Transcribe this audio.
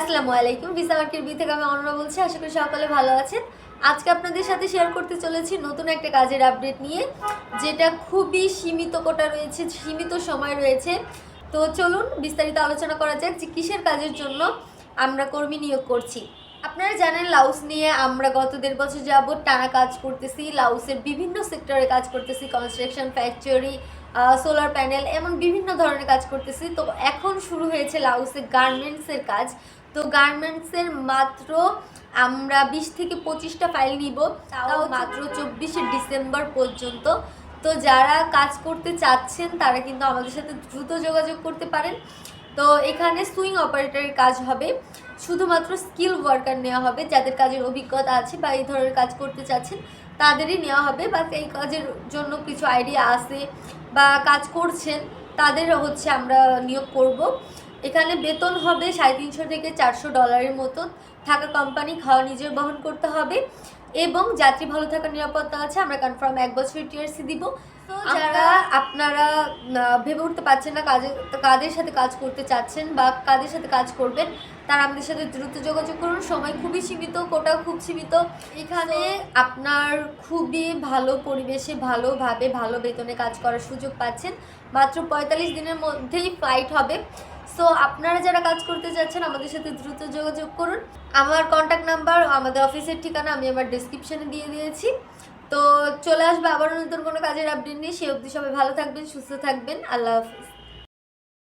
আসসালামু আলাইকুম। Visa market B থেকে আমি অনরা বলছি, আশা করি সকলে ভালো আছেন। আজকে আপনাদের সাথে শেয়ার করতে চলেছি নতুন একটা কাজের আপডেট নিয়ে, যেটা খুবই সীমিত কোটা রয়েছে, সীমিত সময় রয়েছে। তো চলুন, বিস্তারিত আলোচনা করা যাক যে কিসের কাজের জন্য আমরা কর্মী নিয়োগ করছি। আপনারা জানেন, লাউস নিয়ে আমরা গত দেড় বছর যাবৎ টানা কাজ করতেছি। লাউসের বিভিন্ন সেক্টরে কাজ করতেছি কনস্ট্রাকশন ফ্যাক্টরি সোলার প্যানেল এমন বিভিন্ন ধরনের কাজ করতেছি। তো এখন শুরু হয়েছে লাউসের গার্মেন্টসের কাজ। তো গার্মেন্টসের মাত্র আমরা বিশ থেকে পঁচিশটা ফাইল নিব। তাও মাত্র চব্বিশে ডিসেম্বর পর্যন্ত। তো যারা কাজ করতে চাচ্ছেন তারা কিন্তু আমাদের সাথে দ্রুত যোগাযোগ করতে পারেন। তো এখানে সুইং অপারেটরের কাজ হবে। শুধুমাত্র স্কিল ওয়ার্কার নেওয়া হবে যাদের কাজের অভিজ্ঞতা আছে বা এই ধরনের কাজ করতে চাচ্ছেন তাদেরই নেওয়া হবে। বা এই কাজের জন্য কিছু আইডিয়া আছে বা কাজ করছেন তাদের হচ্ছে আমরা নিয়োগ করব। এখানে বেতন হবে সাড়ে তিনশো থেকে চারশো ডলারের মতো। থাকা কোম্পানি খাওয়া নিজের বহন করতে হবে এবং যাত্রী ভালো থাকার নিরাপত্তা আছে আমরা কনফার্ম এক বছরের টিআরসি দিব। তো যারা আপনারা ভেবে উঠতে পারছেন না কাজে কাদের সাথে কাজ করতে চাচ্ছেন বা কাদের সাথে কাজ করবেন তারা আমাদের সাথে দ্রুত যোগাযোগ করুন। সময় খুবই সীমিত কোটা খুব সীমিত। এখানে আপনার খুবই ভালো পরিবেশে ভালোভাবে ভালো বেতনে কাজ করার সুযোগ পাচ্ছেন। মাত্র পঁয়তাল্লিশ দিনের মধ্যেই ফ্লাইট হবে। সো আপনারা যারা কাজ করতে যাচ্ছেন, আমাদের সাথে দ্রুত যোগাযোগ করুন। আমার কন্ট্যাক্ট নাম্বার আমাদের অফিসের ঠিকানা আমি আমার ডিসক্রিপশানে দিয়ে দিয়েছি। তো চলে আসবে আবার নতুন কোনো কাজের আপডেট নিয়ে। সে অবধি সবাই ভালো থাকবেন, সুস্থ থাকবেন। আল্লাহ হাফিজ।